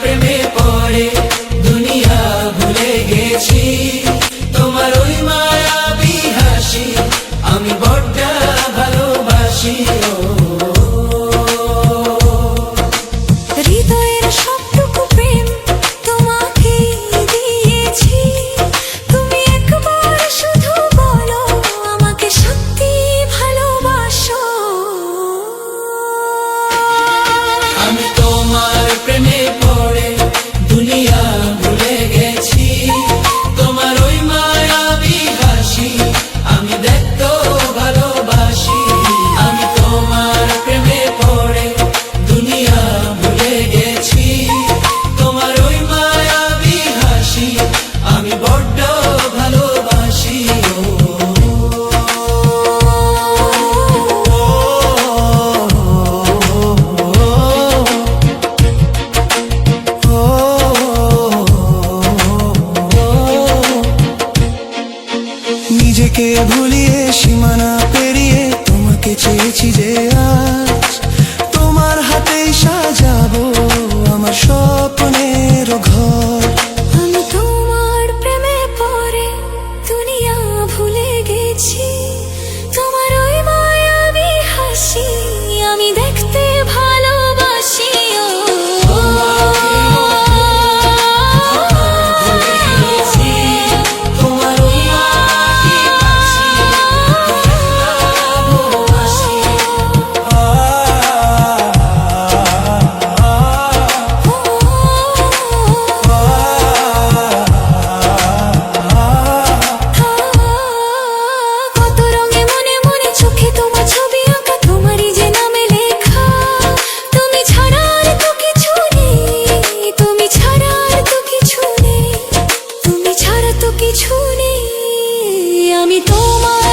প্রেমে পড়ে দুনিয়া ভুলে গেছি। তোমার ওই মায়াবি হাসি আমি বড্ডা ভালোবাসি। ভুলিয়ে সীমানা কিছু নেই। আমি তোমার